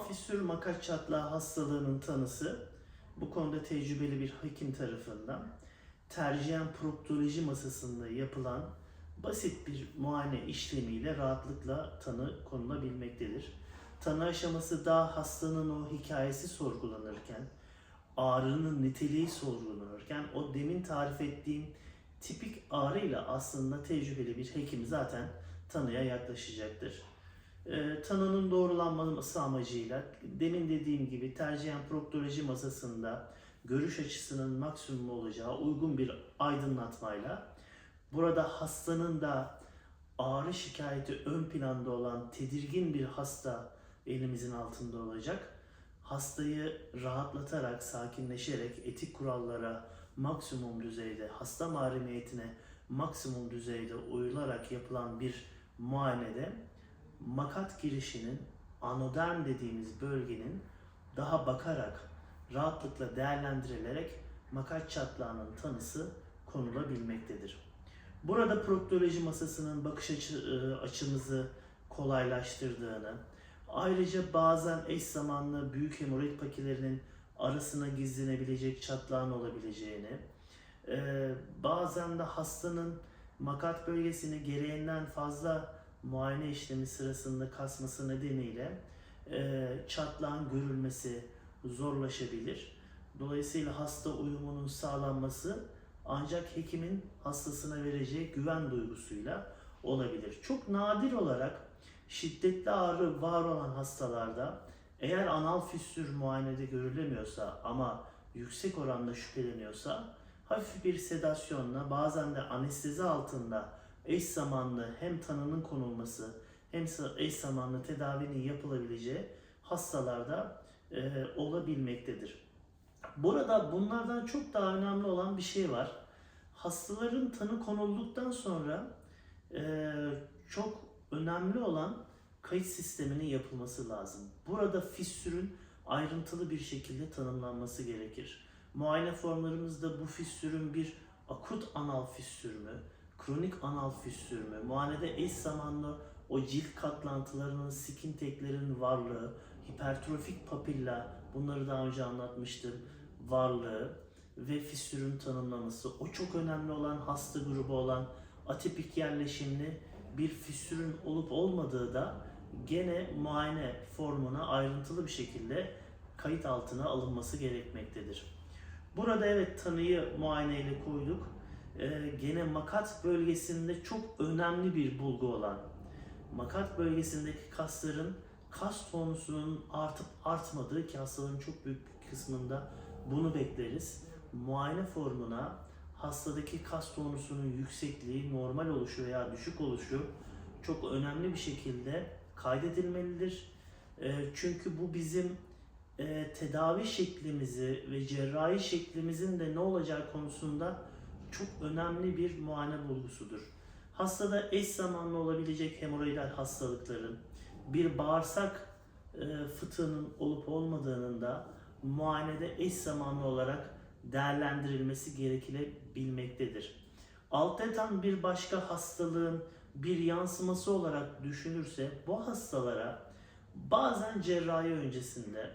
Anal fistül makat çatlağı hastalığının tanısı bu konuda tecrübeli bir hekim tarafından tercihen proktoloji masasında yapılan basit bir muayene işlemiyle rahatlıkla tanı konulabilmektedir. Tanı aşaması daha hastanın o hikayesi sorgulanırken, ağrının niteliği sorgulanırken o demin tarif ettiğim tipik ağrıyla aslında tecrübeli bir hekim zaten tanıya yaklaşacaktır. Ee, tanının doğrulanması amacıyla demin dediğim gibi tercihen proktoloji masasında görüş açısının maksimum olacağı uygun bir aydınlatmayla burada hastanın da ağrı şikayeti ön planda olan tedirgin bir hasta elimizin altında olacak. Hastayı rahatlatarak, sakinleşerek etik kurallara maksimum düzeyde, hasta mahremiyetine maksimum düzeyde uyularak yapılan bir muayenede makat girişinin anoderm dediğimiz bölgenin daha bakarak rahatlıkla değerlendirilerek makat çatlağının tanısı konulabilmektedir. Burada proktoloji masasının bakış açı, e, açımızı kolaylaştırdığını, ayrıca bazen eş zamanlı büyük hemoroid pakilerinin arasına gizlenebilecek çatlağın olabileceğini, e, bazen de hastanın makat bölgesini gereğinden fazla muayene işlemi sırasında kasması nedeniyle e, çatlağın görülmesi zorlaşabilir. Dolayısıyla hasta uyumunun sağlanması ancak hekimin hastasına vereceği güven duygusuyla olabilir. Çok nadir olarak şiddetli ağrı var olan hastalarda eğer anal fistür muayenede görülemiyorsa ama yüksek oranda şüpheleniyorsa hafif bir sedasyonla bazen de anestezi altında eş zamanlı hem tanının konulması hem eş zamanlı tedavinin yapılabileceği hastalarda e, olabilmektedir. Burada bunlardan çok daha önemli olan bir şey var. Hastaların tanı konulduktan sonra e, çok önemli olan kayıt sisteminin yapılması lazım. Burada fistürün ayrıntılı bir şekilde tanımlanması gerekir. Muayene formlarımızda bu fistürün bir akut anal fistür mü, kronik anal fistür mü, muayenede eş zamanlı o cilt katlantılarının, skin teklerin varlığı, hipertrofik papilla, bunları daha önce anlatmıştım, varlığı ve fistürün tanımlaması, o çok önemli olan hasta grubu olan atipik yerleşimli bir fistürün olup olmadığı da gene muayene formuna ayrıntılı bir şekilde kayıt altına alınması gerekmektedir. Burada evet tanıyı muayeneyle koyduk. Ee, gene makat bölgesinde çok önemli bir bulgu olan makat bölgesindeki kasların kas tonusunun artıp artmadığı ki hastaların çok büyük bir kısmında bunu bekleriz. Muayene formuna hastadaki kas tonusunun yüksekliği, normal oluşu veya düşük oluşu çok önemli bir şekilde kaydedilmelidir. E, çünkü bu bizim e, tedavi şeklimizi ve cerrahi şeklimizin de ne olacağı konusunda çok önemli bir muayene bulgusudur. Hastada eş zamanlı olabilecek hemoroidal hastalıkların, bir bağırsak e, fıtığının olup olmadığının da muayenede eş zamanlı olarak değerlendirilmesi gerekilebilmektedir. Alt bir başka hastalığın bir yansıması olarak düşünürse bu hastalara bazen cerrahi öncesinde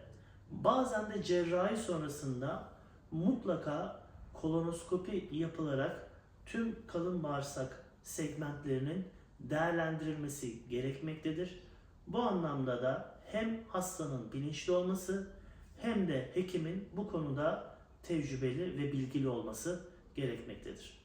bazen de cerrahi sonrasında mutlaka kolonoskopi yapılarak tüm kalın bağırsak segmentlerinin değerlendirilmesi gerekmektedir. Bu anlamda da hem hastanın bilinçli olması hem de hekimin bu konuda tecrübeli ve bilgili olması gerekmektedir.